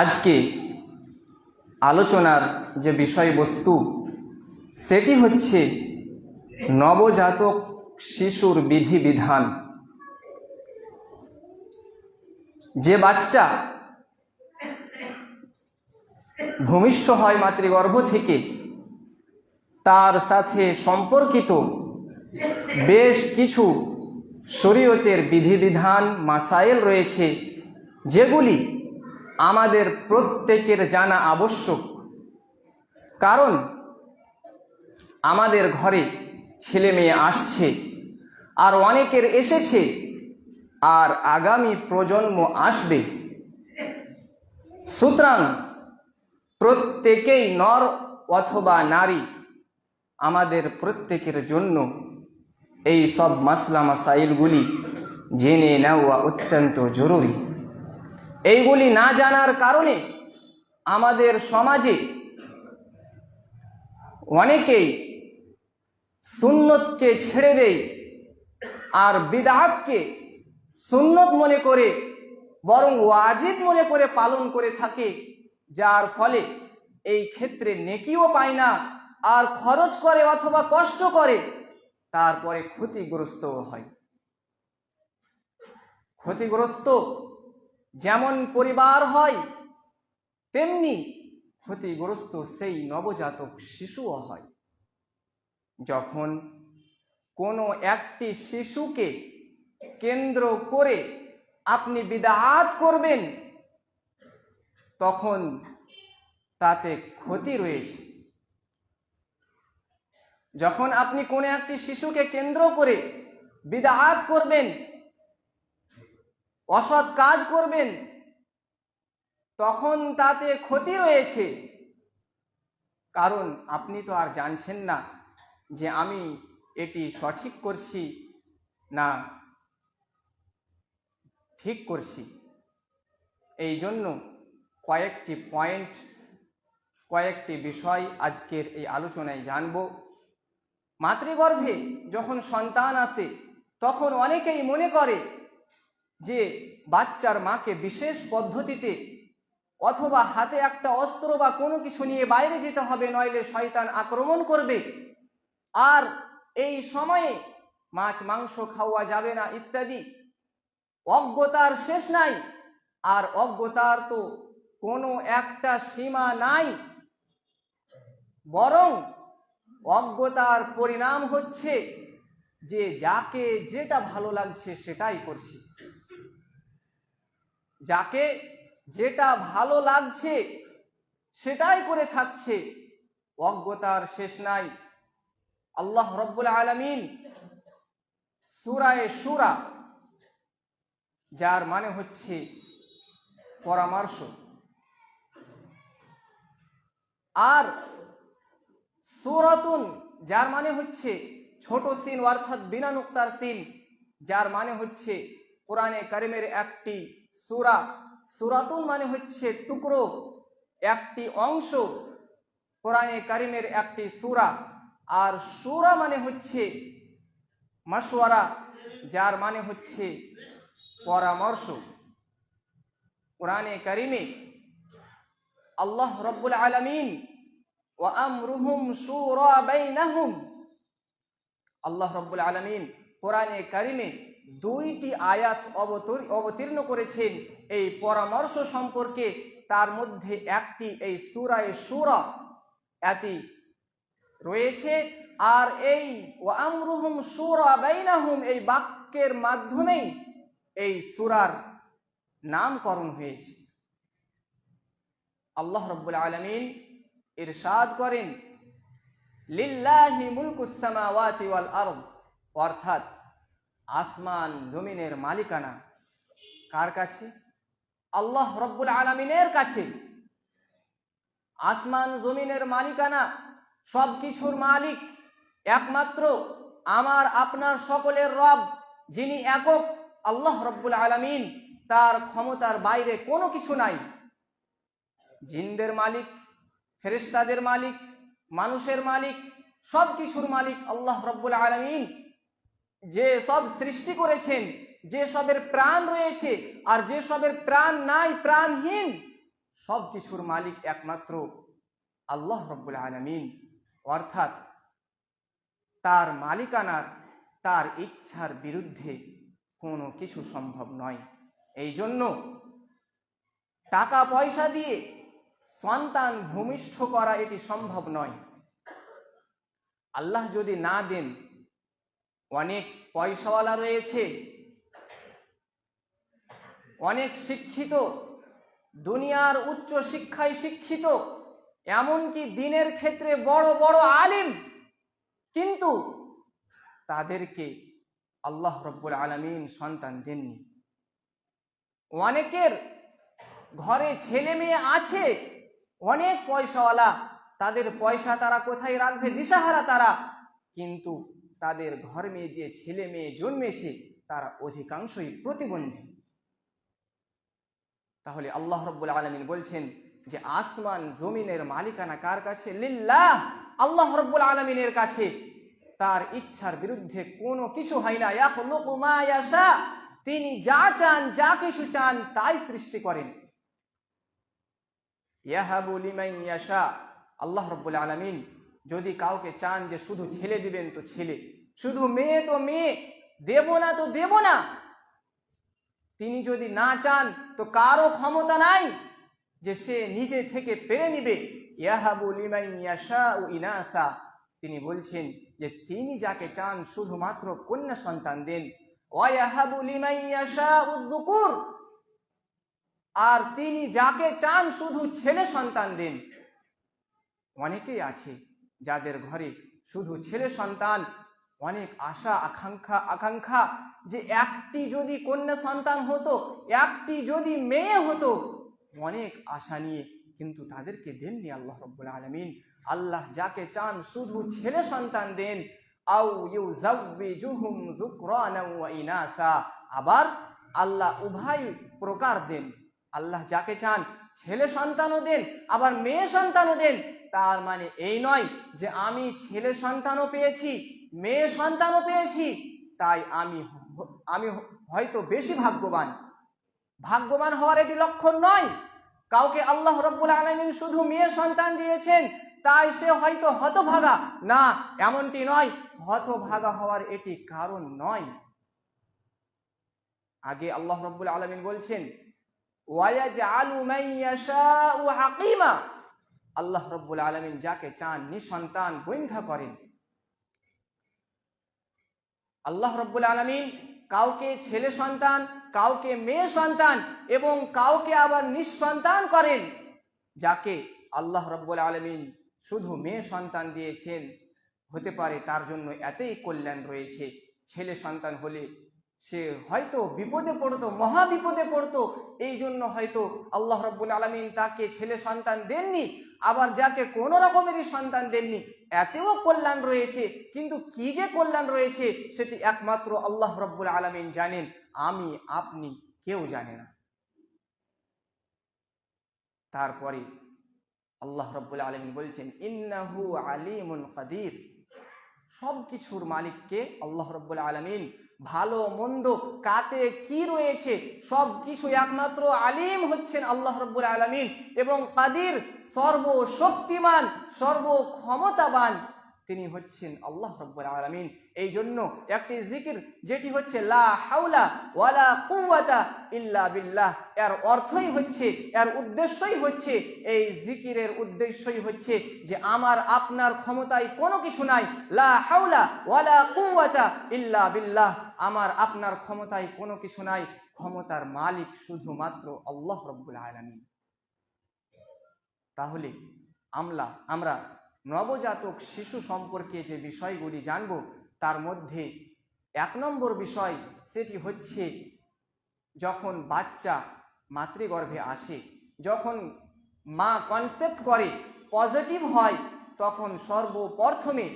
আজকে আলোচনার যে বিষয়বস্তু, সেটি হচ্ছে নবজাতক শিশুর বিধিবিধান। যে বাচ্চা ভূমিষ্ঠ হয় মাতৃগর্ভ থেকে, তার সাথে সম্পর্কিত বেশ কিছু শরীয়তের বিধিবিধান মাসাইল রয়েছে, যেগুলি আমাদের প্রত্যেকের জানা আবশ্যক। কারণ আমাদের ঘরে ছেলে মেয়ে আসছে, আর অনেকের এসেছে, আর আগামী প্রজন্ম আসবে। সুতরাং প্রত্যেকেই নর অথবা নারী আমাদের প্রত্যেকের জন্য এই সব মাসলা মাসাইলগুলি জেনে নেওয়া অত্যন্ত জরুরি। এইগুলি না জানার কারণে আমাদের সমাজে অনেকেই সুন্নতকে ছেড়ে দেয় আর বিদাতকে সুন্নত মনে করে, বরং ওয়াজিব মনে করে পালন করে থাকে, যার ফলে এই ক্ষেত্রে নেকিও পায় না, আর খরচ করে অথবা কষ্ট করে, তারপরে ক্ষতিগ্রস্তও হয়। ক্ষতিগ্রস্ত যেমন পরিবার হয়, তেমনি ক্ষতিগ্রস্ত সেই নবজাতক শিশুও হয়। যখন কোনো একটি শিশুকে কেন্দ্র করে আপনি বিদাত করবেন, তখন তাতে ক্ষতি রয়েছে। যখন আপনি কোনো একটি শিশুকে কেন্দ্র করে বিদাত করবেন অসৎ কাজ করবেন, তখন তাতে ক্ষতি রয়েছে। কারণ আপনি তো আর জানছেন না যে আমি এটি সঠিক করছি না ঠিক করছি। এই জন্য কয়েকটি পয়েন্ট, কয়েকটি বিষয় আজকের এই আলোচনায় জানব। মাতৃগর্ভে যখন সন্তান আসে, তখন অনেকেই মনে করে যে বাচ্চার মাকে বিশেষ পদ্ধতিতে অথবা হাতে একটা অস্ত্র বা কোনো কিছু নিয়ে বাইরে যেতে হবে, নইলে শয়তান আক্রমণ করবে। আর এই সময়ে মাছ, মাংস খাওয়া যাবে না ইত্যাদি। অজ্ঞতার শেষ নাই। আর অজ্ঞতার তো কোনো একটা সীমা নাই। বরং অজ্ঞতার পরিণাম হচ্ছে যে যাকে যেটা ভালো লাগছে সেটাই করছি। যাকে যেটা ভালো লাগছে, সেটাই করে থাকছে। অজ্ঞতার শেষ নাই। আল্লাহ রব্বুল আলমিন সুরায় সুরা যার মানে হচ্ছে পরামর্শ। আর সুরাতুন, যার মানে হচ্ছে ছোট সিন, অর্থাৎ বিনা নুক্তার সিন, যার মানে হচ্ছে কোরআনে কারিমের একটি সুরা। সুরাতুন মানে হচ্ছে টুকরো, একটি অংশ। কোরআনে কারিমের একটি সুরা। আর সুরা মানে হচ্ছে মাসওয়ারা যার মানে হচ্ছে পরামর্শ। কোরআনে কারিমে আল্লাহ রব্বুল আলমিন ও আমরুহুম সুরা আল্লাহ রব্বুল আলমিন কোরআনে কারিমে দুইটি আয়াত অবতীর্ণ করেছেন। এই পরামর্শ সম্পর্কে তার মধ্যে একটি এই সুরায় সুরা এটি রয়েছে। আর এই আমরুহুম সুরা বাইনাহুম এই বাক্যের মাধ্যমেই এই সুরার নামকরণ হয়েছে। আল্লাহ রব্বুল আলমিন ইরশাদ করেন, লিল্লাহি মুলকুস সামাওয়াতি ওয়াল আরদ। অর্থাৎ আসমান জমিনের মালিকানা। কার কাছে? আল্লাহ রব্বুল আলমিনের কাছে। আসমান জমিনের মালিকানা সব কিছুর মালিক একমাত্র আমার, আপনার সকলের রব, যিনি একক আল্লাহ রব্বুল আলমিন। তার ক্ষমতার বাইরে কোনো কিছু নাই। জিনদের মালিক ফেরিস্তাদের মালিক, মানুষের মালিক সব কিছুর মালিক আল্লাহ রব্বুল আলমিন। যে সব সৃষ্টি করেছেন, যে সবের প্রাণ রয়েছে আর যে সবের প্রাণ নাই, প্রাণহীন সব কিছুর মালিক একমাত্র আল্লাহ রব্বুল আলমিন। অর্থাৎ তার মালিকানার, তার ইচ্ছার বিরুদ্ধে কোনো কিছু সম্ভব নয়। এই জন্য টাকা পয়সা দিয়ে সন্তান ভূমিষ্ঠ করা এটি সম্ভব নয়। আল্লাহ যদি না দেন অনেক পয়সাওয়ালা রয়েছে। অনেক শিক্ষিত, দুনিয়ার উচ্চ শিক্ষায় শিক্ষিত, এমনকি দিনের ক্ষেত্রে বড় বড় আলিম। কিন্তু তাদেরকে আল্লাহ রব্বুল আলমিন সন্তান দেননি। অনেকের ঘরে ছেলে মেয়ে আছে, অনেক পয়সাওয়ালা, তাদের পয়সা তারা কোথায় রাখবে, দিশাহারা তারা। কিন্তু তাদের ঘরে যে ছেলে মেয়ে জন্মেছে, তারা অধিকাংশই প্রতিবন্ধী। তাহলে আল্লাহ রব্বুল আলমিন বলছেন যে, আসমান জমিনের মালিকানা কার কাছে? লিল্লাহ! আল্লাহ রব্বুল আলমিনের কাছে। তার ইচ্ছার বিরুদ্ধে কোনো কিছু হয় না। তিনি যা চান, যা কিছু চান, তাই সৃষ্টি করেন। আল্লাহ রব্বুল আলামিন যদি কাউকে চান যে শুধু ছেলে দিবেন, তো ছেলে। শুধু মেয়ে তো মেয়ে, দেব না তো দেব না। তিনি যদি না চান, তো কারও ক্ষমতা নাই যে সে নিজে থেকে পেরে নিবে। ইনাসা। তিনি বলছেন যে, তিনি যাকে চান শুধুমাত্র কন্যা সন্তান দেন। আর তিনি যাকে চান শুধু ছেলে সন্তান দেন। অনেকেই আছে যাদের ঘরে শুধু ছেলে সন্তান অনেক আশা, আকাঙ্ক্ষা আকাঙ্ক্ষা যে একটি যদি কন্যা সন্তান হতো, একটি যদি মেয়ে হতো, অনেক আশা নিয়ে কিন্তু তাদেরকে দেননি আল্লাহ রব্বুল আলমিন। আল্লাহ যাকে চান শুধু ছেলে সন্তান দেন। আবার আল্লাহ উভয় প্রকার দেন। আল্লাহ যাকে চান ছেলে সন্তানও দেন, আবার মেয়ে সন্তানও দেন। তার মানে এই নয় যে আমি ছেলে সন্তানও পেয়েছি মেয়ে সন্তানও পেয়েছি, তাই আমি আমি হয়তো বেশি ভাগ্যবান। ভাগ্যবান হওয়ার এটি লক্ষণ নয়। কাউকে আল্লাহ রব্বুল আলমিন শুধু মেয়ে সন্তান দিয়েছেন, তাই সে হয়তো হতভাগা। না, এমনটি নয়, হতভাগা হওয়ার এটি কারণ নয়। আগে আল্লাহ রব্বুল আলমিন বলছেন আল্লাহ রব্বুল আলমিন যাকে চান নিঃসন্তান বৈধা করেন। আল্লাহ রব্বুল আলমিন কাউকে ছেলে সন্তান, কাউকে মেয়ে সন্তান এবং কাউকে আবার নিঃসন্তান করেন, যাকে আল্লাহ রব্বুল আলমিন শুধু মেয়ে সন্তান দিয়েছেন। হতে পারে তার জন্য এতই কল্যাণ রয়েছে, ছেলে সন্তান হলে সে হয়তো বিপদে পড়তো, মহা বিপদে পড়তো এই জন্য হয়তো আল্লাহ রব্বুল আলমিন তাকে ছেলে সন্তান দেননি, আবার যাকে কোনো রকমেরই সন্তান দেননি এতেও কল্যাণ রয়েছে, কিন্তু কি যে কল্যাণ রয়েছে সেটি একমাত্র আল্লাহ রব্বুল আলমিন জানেন, আমি, আপনি কেউ জানে না। তারপরে আল্লাহ রব্বুল আলমিন বলছেন, ইন্নাহু আলিমুল কাদির। সব কিছুর মালিককে আল্লাহ রব্বুল আলমিন ভালো, মন্দ, কাতে কি রয়েছে সব কিছু একমাত্র আলিম হচ্ছেন আল্লাহ রব্বুল আলমিন এবং কাদির সর্বশক্তিমান, সর্বক্ষমতাবান তিনি হচ্ছেন আল্লাহ রব্বুল আলমিন। এই জন্য একটি জিকির, যেটি হচ্ছে লা হাউলা ওয়ালা কুওয়াতা ইল্লা বিল্লাহ। এর অর্থই হচ্ছে, এর উদ্দেশ্যই হচ্ছে, এই জিকিরের উদ্দেশ্যই হচ্ছে যে আমার, আপনার ক্ষমতায় কোনো কিছু নাই। লা হাউলা ওয়ালা কুওয়াতা ইল্লা বিল্লাহ। আমার, আপনার ক্ষমতায় কোনো কিছু নাই। ক্ষমতার মালিক শুধুমাত্র আল্লাহ রব্বুল আলমিন। তাহলে আমলা, আমরা নবজাতক শিশু সম্পর্কে যে বিষয়গুলি জানব, তার মধ্যে এক নম্বর বিষয় সেটি হচ্ছে যখন বাচ্চা মাতৃগর্ভে আসে, যখন মা কনসেপ্ট করে পজিটিভ হয়, তখন সর্বপ্রথমে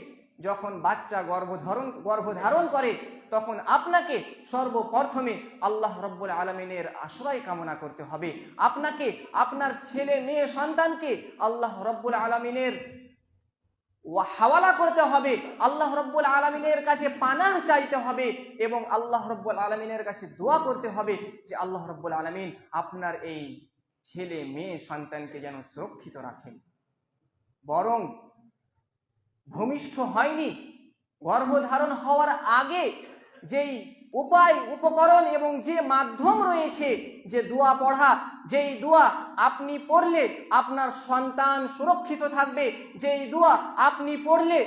যখন বাচ্চা গর্ভধারণ গর্ভধারণ করে, তখন আপনাকে সর্বপ্রথমে আল্লাহ রব্বুল আলমিনের আশ্রয় কামনা করতে হবে। আপনাকে, আপনার ছেলে মেয়ে সন্তানকে আল্লাহ রব্বুল আলমিনের হাওয়ালা করতে হবে। আল্লাহ রব্বুল আলমিনের কাছে পানাহ চাইতে হবে এবং আল্লাহ রব্বুল আলমিনের কাছে দোয়া করতে হবে যে আল্লাহ রব্বুল আলমিন আপনার এই ছেলে, মেয়ে, সন্তানকে যেন সুরক্ষিত রাখেন। বরং ভূমিষ্ঠ হয়নি, গর্ভধারণ হওয়ার আগে যেই উপায়, উপকরণ এবং যে মাধ্যম রয়েছে, যে দোয়া পড়া, যেই দোয়া আপনি পড়লে আপনার সন্তান সুরক্ষিত থাকবে, যেই দোয়া আপনি পড়লে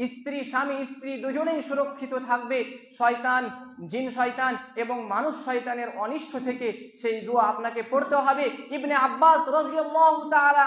স্ত্রী, স্বামী, স্ত্রী দুজনেই সুরক্ষিত থাকবে, শয়তান, জিন শয়তান এবং মানুষ শয়তানের অনিষ্ট থেকে সেই দোয়া আপনাকে পড়তে হবে। ইবনে আব্বাস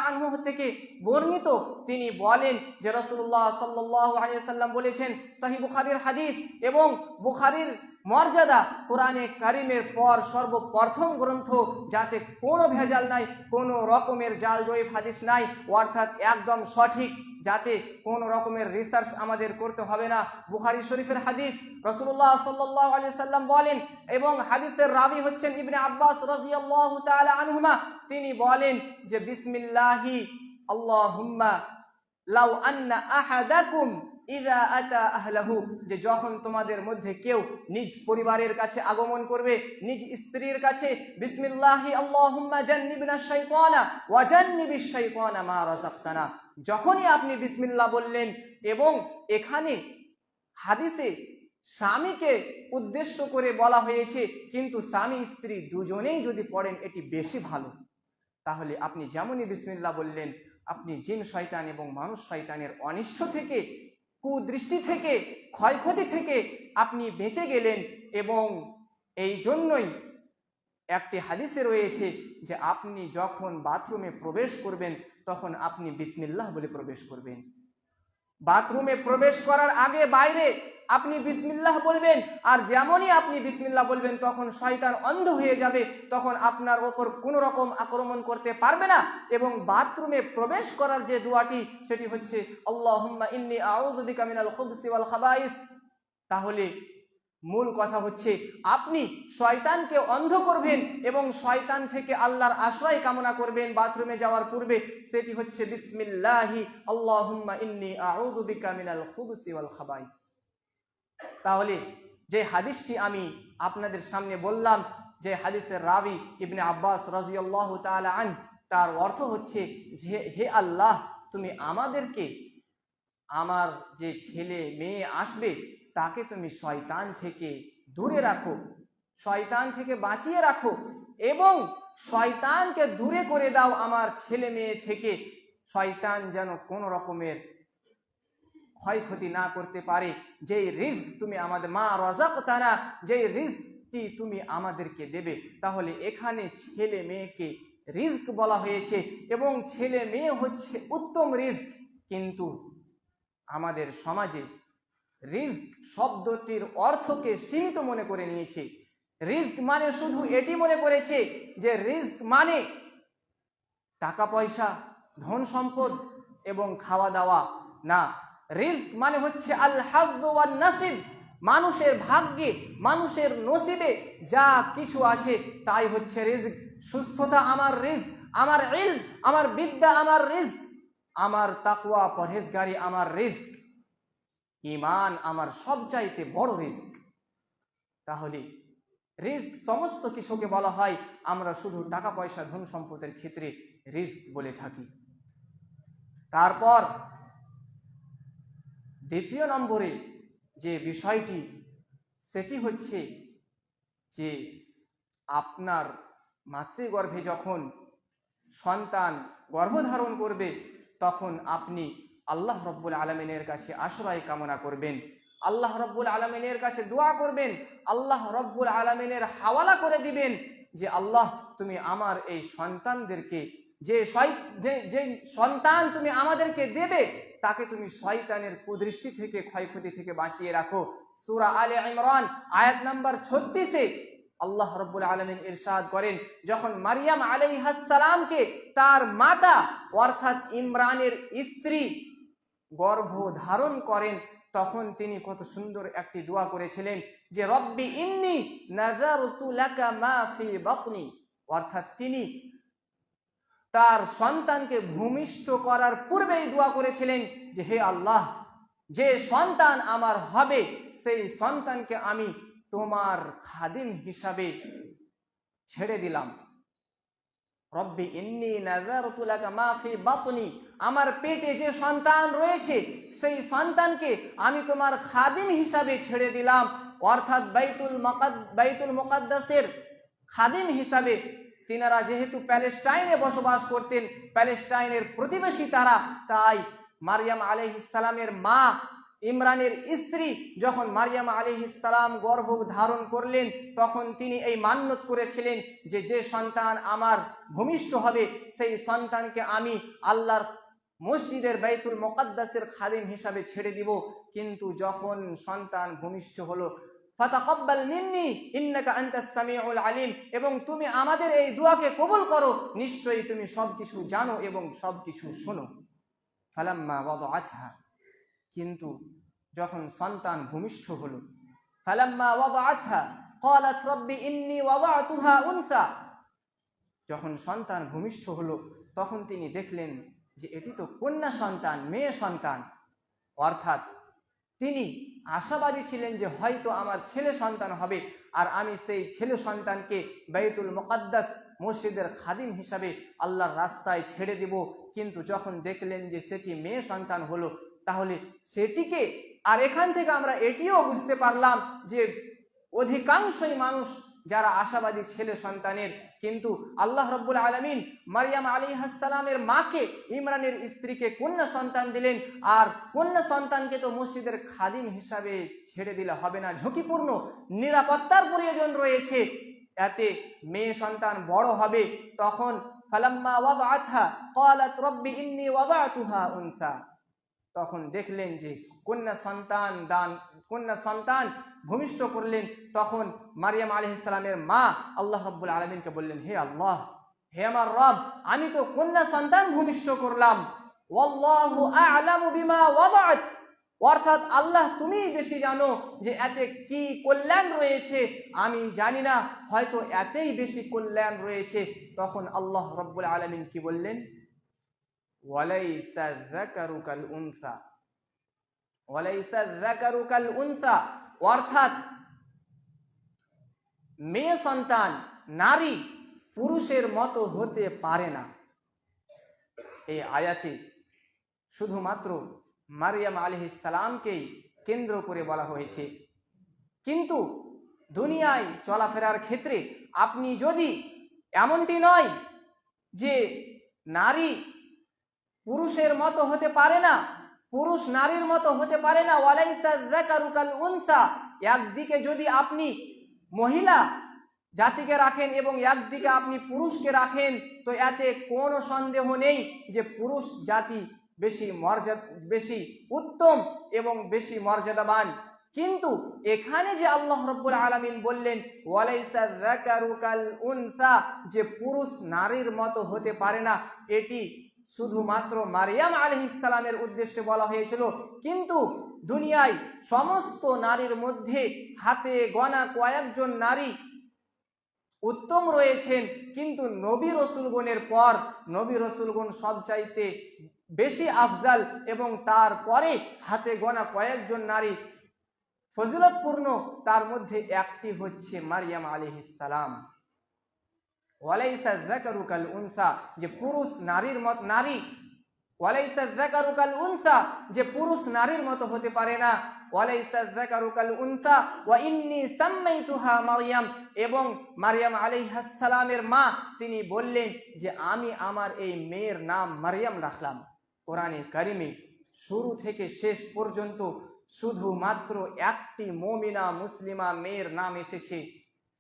আনহু থেকে বর্ণিত তিনি বলেন যে রসুল্লাহ সাল্লাল্লাহু আলাইহি সাল্লাম বলেছেন, সহিহ বুখারীর হাদিস এবং বুখারীর মর্যাদা কোরআনে কারিমের পর সর্বপ্রথম গ্রন্থ, যাতে কোনো ভেজাল নাই, কোনো রকমের জাল জয়ীফ হাদিস নাই, অর্থাৎ একদম সঠিক, যাতে কোনো রকমের রিসার্চ আমাদের করতে হবে না। বুখারি শরীফের হাদিস রসুল্লাহ সাল্লাহ আলি সাল্লাম বলেন, এবং হাদিসের রাবি হচ্ছেন ইবনে আব্বাস রাজিয়াল্লাহু তাআলা আনহুমা। তিনি বলেন যে, বিসমিল্লাহি, আল্লাহুম্মা, লাউ আন্না আহাদাকুম ইদা আতা আহলাহু, যে যখন তোমাদের মধ্যে কেউ নিজ পরিবারের কাছে আগমন করবে, নিজ স্ত্রীর কাছে, বিসমিল্লাহি আল্লাহুম্মা জান্নিবনা শাইতানা, ওয়া জান্নিবিশ শাইতানা মা রাযাকতানা। যখনই আপনি বিসমিল্লাহ বললেন এবং এখানে হাদিসে স্বামীকে উদ্দেশ্য করে বলা হয়েছে, কিন্তু স্বামী স্ত্রী দুজনেই যদি পড়েন, এটি বেশি ভালো। তাহলে আপনি যেমনই বিসমিল্লা বললেন, আপনি জিন শয়তান এবং মানুষ শয়তানের অনিষ্ট থেকে কুদৃষ্টি থেকে, ক্ষয়ক্ষতি থেকে আপনি বেঁচে গেলেন এবং এই জন্যই একটি হাদিসে রয়েছে যে আপনি যখন বাথরুমে প্রবেশ করবেন, তখন আপনি বিসমিল্লাহ বলে প্রবেশ করবেন। বাথরুমে প্রবেশ করার আগে বাইরে আপনি বিসমিল্লাহ বলবেন, আর যেমনই আপনি বিসমিল্লাহ বলবেন, তখন শয়তান অন্ধ হয়ে যাবে, তখন আপনার ওপর কোনো রকম আক্রমণ করতে পারবে না। এবং বাথরুমে প্রবেশ করার যে দোয়াটি, সেটি হচ্ছে, আল্লাহুম্মা ইন্নি আউযু বিকা মিনাল খুবসি ওয়াল খাবাইস। তাহলে মূল কথা হচ্ছে, আপনি শয়তানকে অন্ধ করবেন এবং শয়তান থেকে আল্লাহর আশ্রয় কামনা করবেন বাথরুমে যাওয়ার পূর্বে। সেটি হচ্ছে, বিসমিল্লাহি ইন্নি তাহলে, যে হাদিসটি আমি আপনাদের সামনে বললাম, যে হাদিসের রাবি ইবনে আব্বাস রাজিয়াল্লাহু তাআলা আন তার অর্থ হচ্ছে, যে হে আল্লাহ, তুমি আমাদেরকে, আমার যে ছেলে মেয়ে আসবে তাকে তুমি শয়তান থেকে দূরে রাখো, শয়তান থেকে বাঁচিয়ে রাখো এবং শয়তানকে দূরে করে দাও আমার ছেলে মেয়ে থেকে। শয়তান যেন কোনো রকমের ক্ষয়ক্ষতি না করতে পারে। যেই রিস্ক তুমি আমাদের, মা রাজাক তারা যেই রিস্কটি তুমি আমাদেরকে দেবে, তাহলে এখানে ছেলে মেয়েকে রিস্ক বলা হয়েছে এবং ছেলে মেয়ে হচ্ছে উত্তম রিস্ক। কিন্তু আমাদের সমাজে রিস্ক শব্দটির অর্থকে সীমিত মনে করে নিয়েছে। রিস্ক মানে শুধু এটি মনে করেছে যে রিস্ক মানে টাকা পয়সা ধন সম্পদ এবং খাওয়া দাওয়া না রিস্ক মানে হচ্ছে আল নাসিব মানুষের ভাগ্যে, মানুষের নসিবে যা কিছু আছে তাই হচ্ছে রিস্ক সুস্থতা আমার রিস্ক আমার ইল আমার বিদ্যা আমার রিস্ক আমার তাকুয়া পরহেজগারি আমার রিস্ক ইমান আমার সবচাইতে বড় রিস্ক। তাহলে রিস্ক সমস্ত কিছুকে বলা হয়, আমরা শুধু টাকা, পয়সা, ধন সম্পদের ক্ষেত্রে রিস্ক বলে থাকি। তারপর দ্বিতীয় নম্বরে যে বিষয়টি, সেটি হচ্ছে যে আপনার মাতৃগর্ভে যখন সন্তান গর্ভধারণ করবে, তখন আপনি আল্লাহ রব্বুল আলমিনের কাছে আশ্রয় কামনা করবেন। আল্লাহ রব্বুল আলমিনের কাছে দোয়া করবেন। আল্লাহ রব্বুল আলমিনের হাওয়ালা করে দিবেন যে, আল্লাহ, তুমি আমার এই সন্তানদেরকে, যে যে সন্তান তুমি আমাদেরকে দেবে, তাকে তুমি শয়তানের কুদৃষ্টি থেকে, ক্ষয়ক্ষতি থেকে বাঁচিয়ে রাখো। সুরা আলে ইমরান, আয়াত নাম্বার ছত্রিশে আল্লাহ রব্বুল আলমিন ইরশাদ করেন, যখন মারিয়াম আলাইহাসালামকে তার মাতা, অর্থাৎ ইমরানের স্ত্রী গর্ভ ধারণ করেন, তখন তিনি কত সুন্দর একটি দোয়া করেছিলেন যে, রব্বি ইন্নি লাকা মা ফি বাতনি। অর্থাৎ তিনি তার সন্তানকে ভূমিষ্ঠ করার পূর্বেই দোয়া করেছিলেন যে, হে আল্লাহ, যে সন্তান আমার হবে, সেই সন্তানকে আমি তোমার খাদিম হিসাবে ছেড়ে দিলাম। রব্বি ইন্নি নাযারতু লাকা মা ফি বাতনি। আমার পেটে যে সন্তান রয়েছে, সেই সন্তানকে আমি তোমার খাদিম হিসাবে ছেড়ে দিলাম। অর্থাৎ বাইতুল মকাদ বাইতুল মুকাদ্দাসের খাদিম হিসাবে তিনারা যেহেতু প্যালেস্টাইনে বসবাস করতেন, প্যালেস্টাইনের প্রতিবেশী তারা, তাই মারিয়াম আলাইহিসসালামের মা ইমরানের স্ত্রী যখন মারিয়াম আলিহিসাল্লাম গর্ভ ধারণ করলেন, তখন তিনি এই মান্যত করেছিলেন যে যে সন্তান আমার ভূমিষ্ঠ হবে, সেই সন্তানকে আমি আল্লাহর মসজিদের বাইতুল মোকাদ্দাসের খাদিম হিসাবে ছেড়ে দিব, কিন্তু যখন সন্তান ভূমিষ্ঠ হলো, ফাতাকাব্বাল মিন্নি, ইন্নাকা আনতাস সামিউল আলিম এবং তুমি আমাদের এই দোয়াকে কবুল করো, নিশ্চয়ই তুমি সবকিছু জানো এবং সবকিছু শোনো। ফালাম্মা ওয়াদাআতহা। কিন্তু যখন সন্তান ভূমিষ্ঠ হলো, ফালাম্মা ক্বালাত রাব্বি ইন্নী ওয়াদাতুহা উনসা যখন সন্তান ভূমিষ্ঠ হলো, তখন তিনি দেখলেন যে এটি তো কন্যা সন্তান, মেয়ে সন্তান। অর্থাৎ তিনি আশাবাদী ছিলেন যে হয়তো আমার ছেলে সন্তান হবে আর আমি সেই ছেলে সন্তানকে বাইতুল মুকাদ্দাস মসজিদের খাদিম হিসাবে আল্লাহর রাস্তায় ছেড়ে দিব। কিন্তু যখন দেখলেন যে সেটি মেয়ে সন্তান হলো, তাহলে সেটিকে আর এখান থেকে আমরা এটিও বুঝতে পারলাম যে অধিকাংশই মানুষ যারা আশাবাদী ছেলে সন্তানের, কিন্তু আল্লাহ রব্বুল আলমিন মারিয়াম আলী হাসালামের মাকে ইমরানের স্ত্রীকে কন্যা সন্তান দিলেন, আর কন্যা সন্তানকে তো মসজিদের খাদিম হিসাবে ছেড়ে দিলে হবে না। ঝুঁকিপূর্ণ নিরাপত্তার প্রয়োজন রয়েছে। এতে মেয়ে সন্তান বড় হবে। তখন ইন্নী তখন দেখলেন যে কন্যা সন্তান দান, কন্যা সন্তান ভূমিষ্ঠ করলেন, তখন মারিয়াম আলহ ইসলামের মা আল্লাহ রব্বুল আলমিনকে বললেন, হে আল্লাহ, হে আমার রব, আমি তো কন্যা সন্তান ভূমিষ্ঠ করলাম। অর্থাৎ আল্লাহ তুমি বেশি জানো যে এতে কি কল্যাণ রয়েছে। আমি জানি না, হয়তো এতেই বেশি কল্যাণ রয়েছে। তখন আল্লাহ রব্বুল আলমিন কি বললেন? ওয়ালাইসা যাকারু কাল উনসা। উনসা। অর্থাৎ মেয়ে সন্তান, নারী পুরুষের মতো হতে পারে না। এই আয়াতে শুধুমাত্র মারিয়াম সালামকেই কেন্দ্র করে বলা হয়েছে। কিন্তু দুনিয়ায় চলাফেরার ক্ষেত্রে আপনি যদি এমনটি নয় যে নারী পুরুষের মতো হতে পারে না পুরুষ নারীর মতো হতে পারে না। উনসা। একদিকে যদি আপনি মহিলা জাতিকে রাখেন এবং একদিকে আপনি পুরুষকে রাখেন, তো এতে কোনো সন্দেহ নেই যে পুরুষ জাতি বেশি মর্যাদা, বেশি উত্তম এবং বেশি মর্যাদাবান। কিন্তু এখানে যে আল্লাহ রব্বুল আলামিন বললেন, ওয়ালাইসা উনসা যে পুরুষ নারীর মতো হতে পারে না, এটি শুধুমাত্র মারিয়াম আলহিসালামের উদ্দেশ্যে বলা হয়েছিল, কিন্তু দুনিয়ায় সমস্ত নারীর মধ্যে হাতে গনা কয়েকজন নারী উত্তম রয়েছেন, কিন্তু নবী রসুলগণের পর, নবী রসুলগণ সব চাইতে বেশি আফজাল এবং তারপরে হাতে গনা কয়েকজন নারী ফজিলতপূর্ণ, তার মধ্যে একটি হচ্ছে মারিয়াম আলিহিসালাম ওয়ালাইসা যাকারুকাল উনসা, যে পুরুষ নারীর মত, নারী, ওয়ালাইসা যাকারুকাল উনসা, যে পুরুষ নারীর মতো হতে পারে না। ওয়ালাইসা যাকারুকাল উনসা, ওয়া ইন্নী এবং মারইয়াম আলাইহিস সালামের মা, তিনি বললেন যে আমি আমার এই মেয়ের নাম মারইয়াম রাখলাম। কোরআনে কারিমে শুরু থেকে শেষ পর্যন্ত শুধুমাত্র একটি মমিনা মুসলিমা মেয়ের নাম এসেছে,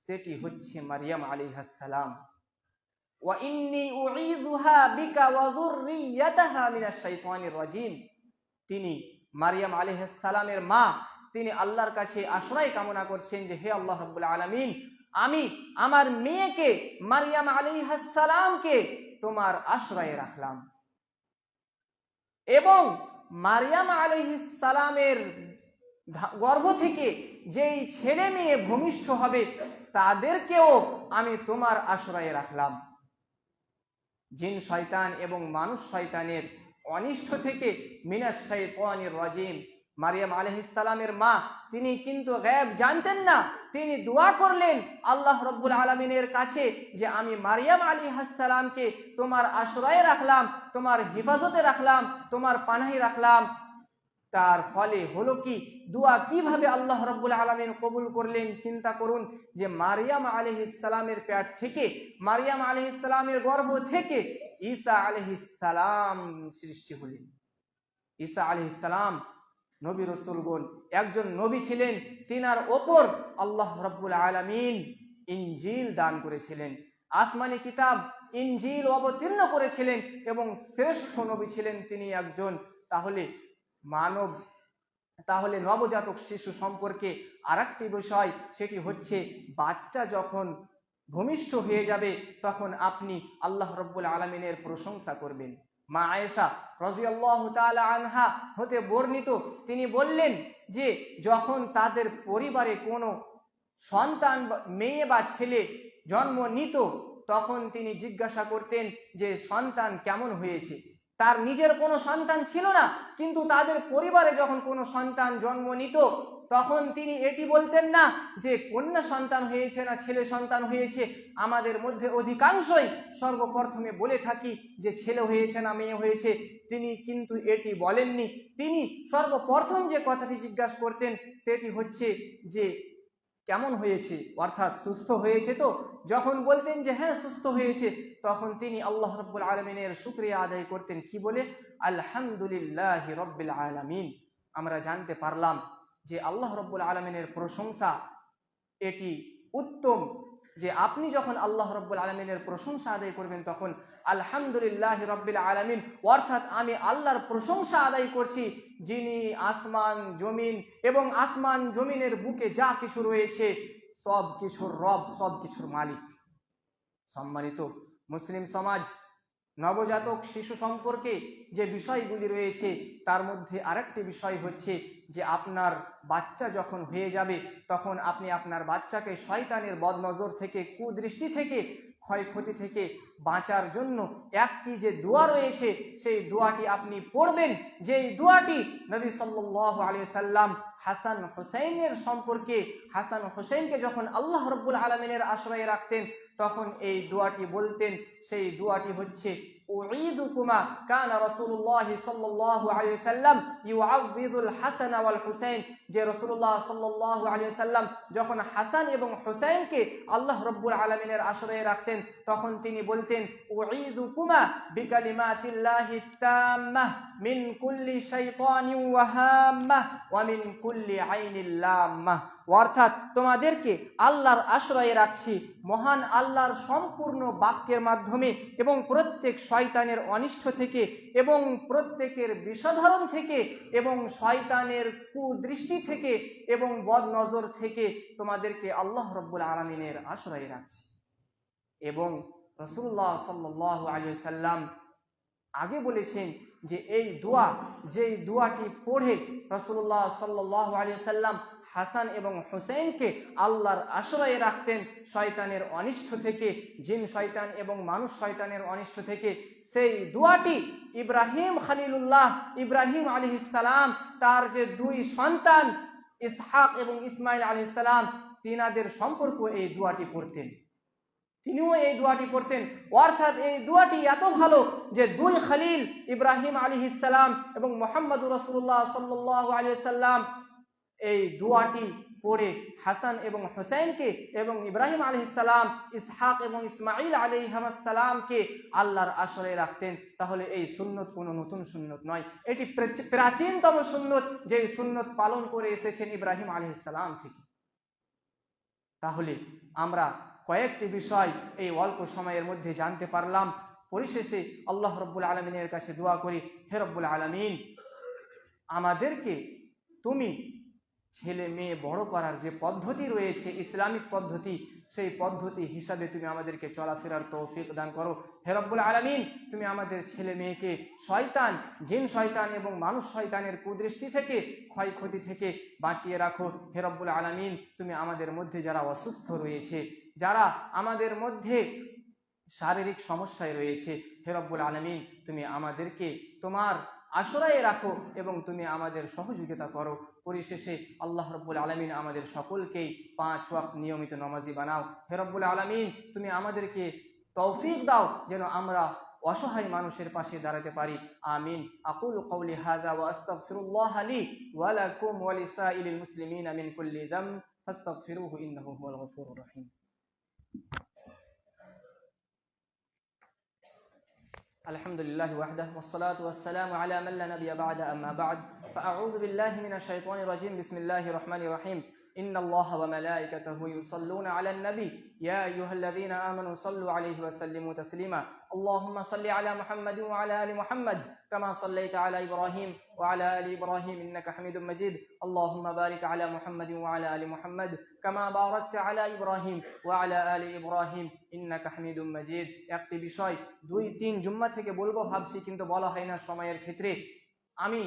সেটি হচ্ছে মারিয়াম আলী সালাম তিনি মারিয়াম সালামের মা, তিনি আল্লাহর কাছে আশ্রয় কামনা করছেন যে, হে আল্লাহ রাব্বুল আলামিন, আমি আমার মেয়েকে, মারিয়াম সালামকে তোমার আশ্রয়ে রাখলাম। এবং মারিয়াম সালামের গর্ভ থেকে যেই ছেলে মেয়ে ভূমিষ্ঠ হবে, তাদেরকেও আমি তোমার আশ্রয়ে রাখলাম। জিন শয়তান এবং মানুষ শয়তানের অনিষ্ট থেকে মিনাস শৈতানির রাজিম। মারিয়াম আলহিসালামের মা, তিনি কিন্তু গ্যাব জানতেন না। তিনি দোয়া করলেন আল্লাহ রব্বুল আলমিনের কাছে যে আমি মারিয়াম আলী হাসালামকে তোমার আশ্রয়ে রাখলাম, তোমার হেফাজতে রাখলাম, তোমার পানাহি রাখলাম। তার ফলে হলো কি? দোয়া কীভাবে আল্লাহ রব্বুল আলমিন কবুল করলেন? চিন্তা করুন যে মারিয়াম আলহিসালামের পেট থেকে, মারিয়াম আলহিসালামের গর্ভ থেকে ঈসা আলহিসালাম সৃষ্টি হলেন। ঈসা আলহিসালাম নবী রসুলগণ একজন নবী ছিলেন, তিনার ওপর আল্লাহ রব্বুল আলমিন ইঞ্জিল দান করেছিলেন, আসমানি কিতাব ইঞ্জিল অবতীর্ণ করেছিলেন এবং শ্রেষ্ঠ নবী ছিলেন তিনি একজন। তাহলে মানব, তাহলে নবজাতক শিশু সম্পর্কে আর বিষয়, সেটি হচ্ছে বাচ্চা যখন ভূমিষ্ঠ হয়ে যাবে, তখন আপনি আল্লাহ রব্বুল আলমিনের প্রশংসা করবেন। মা আয়েশা রাজিয়াল্লাহ আনহা হতে বর্ণিত, তিনি বললেন যে, যখন তাদের পরিবারে কোনো সন্তান মেয়ে বা ছেলে জন্ম নিত, তখন তিনি জিজ্ঞাসা করতেন যে, সন্তান কেমন হয়েছে? তার নিজের কোনো সন্তান ছিল না, কিন্তু তাদের পরিবারে যখন কোনো সন্তান জন্ম নিত, তখন তিনি এটি বলতেন না যে, কন্যা সন্তান হয়েছে না ছেলে সন্তান হয়েছে? আমাদের মধ্যে অধিকাংশই সর্বপ্রথমে বলে থাকি যে, ছেলে হয়েছে না মেয়ে হয়েছে। তিনি কিন্তু এটি বলেননি। তিনি সর্বপ্রথম যে কথাটি জিজ্ঞাসা করতেন, সেটি হচ্ছে যে কেমন হয়েছে? অর্থাৎ সুস্থ হয়েছে তো? যখন বলতেন যে হ্যাঁ সুস্থ হয়েছে, তখন তিনি আল্লাহ রব্বুল আলমিনের শুক্রিয়া আদায় করতেন। কি বলে? আলহামদুলিল্লাহ রব্বুল আলমিন। আমরা জানতে পারলাম যে, আল্লাহ রব্বুল আলমিনের প্রশংসা এটি উত্তম যে আপনি যখন আল্লাহ রব্বুল আলমিনের প্রশংসা আদায় করবেন তখন আলহামদুলিল্লাহ রব্বিল আলমিন, অর্থাৎ আমি আল্লাহর প্রশংসা আদায় করছি, যিনি আসমান, জমিন এবং আসমান জমিনের বুকে যা কিছু রয়েছে, সব কিছুর রব, সব কিছুর মালিক। সম্মানিত মুসলিম সমাজ, নবজাতক শিশু সম্পর্কে যে বিষয়গুলি রয়েছে, তার মধ্যে আরেকটি বিষয় হচ্ছে যে আপনার বাচ্চা যখন হয়ে যাবে, তখন আপনি আপনার বাচ্চাকে শয়তানের বদনজর থেকে, কুদৃষ্টি থেকে, ক্ষয়ক্ষতি থেকে বাঁচার জন্য একটি যে দোয়া রয়েছে, সেই দোয়াটি আপনি পড়বেন। যেই দোয়াটি নবী সাল্লাল্লাহু আলাইহি সাল্লাম হাসান হোসেনের সম্পর্কে, হাসান হোসেনকে যখন আল্লাহ রব্বুল আলমিনের আশ্রয়ে রাখতেন, তখন এই দোয়াটি বলতেন। সেই দোয়াটি হচ্ছে উঈদুকুমা কানা রাসূলুল্লাহ সাল্লাল্লাহু আলাইহি সাল্লাম ইউআযযিদুল হাসান ওয়াল হুসাইন যে রাসূলুল্লাহ সাল্লাল্লাহু আলাইহি সাল্লাম যখন হাসান এবং হুসাইনকে আল্লাহ রাব্বুল আলামিনের আশ্রয়ে রাখতেন তখন তিনি বলতেন উঈদুকুমা বিকালিমাতিল্লাহি তাম্মাহ মিন কুল্লি শাইতানিন ওয়া হাম্মাহ ওয়া মিন কুল্লি আইনিল লাম্মাহ অর্থাৎ তোমাদেরকে আল্লাহর আশ্রয়ে রাখছি। মহান আল্লাহর সম্পূর্ণ বাক্যের মাধ্যমে এবং প্রত্যেক শয়তানের অনিষ্ট থেকে এবং প্রত্যেকের বিষধরণ থেকে এবং শয়তানের কুদৃষ্টি থেকে এবং বদনজর থেকে তোমাদেরকে আল্লাহ রব্বুল আলমিনের আশ্রয়ে রাখছি। এবং রসুল্লাহ সাল্লাহ আলী সাল্লাম আগে বলেছেন যে এই দোয়া, যেই দোয়াটি পড়ে রসুল্লাহ সাল্লাহ আলী সাল্লাম হাসান এবং হোসেনকে আল্লাহর আশ্রয়ে রাখতেন। শয়তানের অনিষ্ট থেকে, জিন শয়তান এবং মানুষ শয়তানের অনিষ্ট থেকে। সেই দুয়াটি ইব্রাহিম খালিলুল্লাহ, ইব্রাহিম আলী সালাম তার যে দুই সন্তান ইসহাক এবং ইসমাইল আলী সালাম তিনাদের সম্পর্ক এই দুয়াটি পড়তেন। তিনিও এই দোয়াটি পড়তেন। অর্থাৎ এই দোয়াটি এত ভালো যে দুই খালিল ইব্রাহিম আলী ইসালাম এবং মোহাম্মদ রসুল্লাহ সাল্লাহ আলী সাল্লাম এই দোয়াটি পড়ে হাসান এবং হোসেনকে এবং ইব্রাহিম আলী সালাম, ইসহাক এবং ইসমাইল আলী সালামকে আল্লাহর আসরে রাখতেন। তাহলে এই সুন্নত কোনো নতুন সুন্নত নয়। এটি প্রাচী- প্রাচীনতম সুন্নত যে সুন্নত পালন করে এসেছেন ইব্রাহিম আলী সালাম থেকে। তাহলে আমরা কয়েকটি বিষয় এই অল্প সময়ের মধ্যে জানতে পারলাম। পরিশেষে আল্লাহ রব্বুল আলমিনের কাছে দোয়া করি, হে রব্বুল আলমিন, আমাদেরকে তুমি ছেলে মেয়ে বড় করার যে পদ্ধতি রয়েছে, ইসলামিক পদ্ধতি, সেই পদ্ধতি হিসাবে তুমি আমাদেরকে চলাফেরার তৌফিক দান করো। হে রব্বুল আলমিন, তুমি আমাদের ছেলে মেয়েকে শয়তান, জিন শয়তান এবং মানুষ শয়তানের কুদৃষ্টি থেকে, ক্ষয়ক্ষতি থেকে বাঁচিয়ে রাখো। হে রব্বুল আলমিন, তুমি আমাদের মধ্যে যারা অসুস্থ রয়েছে, যারা আমাদের মধ্যে শারীরিক সমস্যায় রয়েছে, হে রব্বুল আলমিন, তুমি আমাদেরকে তোমার আশ্রয়ে রাখো এবং তুমি আমাদের সহযোগিতা করো। পরিশেষে আল্লাহ রব্বুল আলমিন আমাদের সকলকেই পাঁচ ওয়াক্ত নিয়মিত নমাজি বানাও। হে রব্বুল আলমিন, তুমি আমাদেরকে তৌফিক দাও যেন আমরা অসহায় মানুষের পাশে দাঁড়াতে পারি। আমিন। আকুল কওলি হাযা ওয়া আস্তাগফিরুল্লাহ লি ওয়া লাকুম ওয়া মুসলিমিনা মিন কুল্লি রহিম। الحمد لله وحده والصلاة والسلام على من لا نبي بعد أما بعد. فأعوذ بالله من الشيطان الرجيم. بسم الله الرحمن الرحيم. إن الله وملائكته يصلون على النبي يا أيها الذين آمنوا صلوا عليه وسلموا تسليما اللهم صل على محمد وعلى آل محمد كما صليت على إبراهيم وعلى آل إبراهيم إنك حميد مجيد اللهم بارك على محمد وعلى آل محمد كما باركت على إبراهيم وعلى آل إبراهيم إنك حميد مجيد একটি বিষয় দুই তিন জুম্মা থেকে বলবো ভাবছি কিন্তু বলা হয় না সময়ের ক্ষেত্রে আমি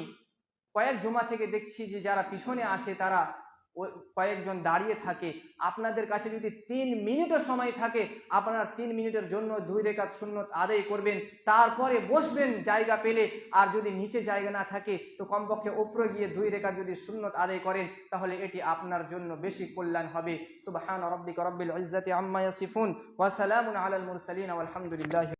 কয়েক জুমা থেকে দেখছি যে যারা পিছনে আসে তারা ও- কয়েকজন দাঁড়িয়ে থাকে। আপনাদের কাছে যদি তিন মিনিটও সময় থাকে, আপনারা তিন মিনিটের জন্য দুই রেখাত শূন্য আদায় করবেন। তারপরে বসবেন জায়গা পেলে। আর যদি নিচে জায়গা না থাকে, তো কমপক্ষে ওপরে গিয়ে দুই রেখা যদি শূন্যত আদায় করেন, তাহলে এটি আপনার জন্য বেশি কল্যাণ হবে। সুবহান রব্বিকা রব্বিল আলাল মুরসালিন। ওয়ালহামদুলিল্লাহি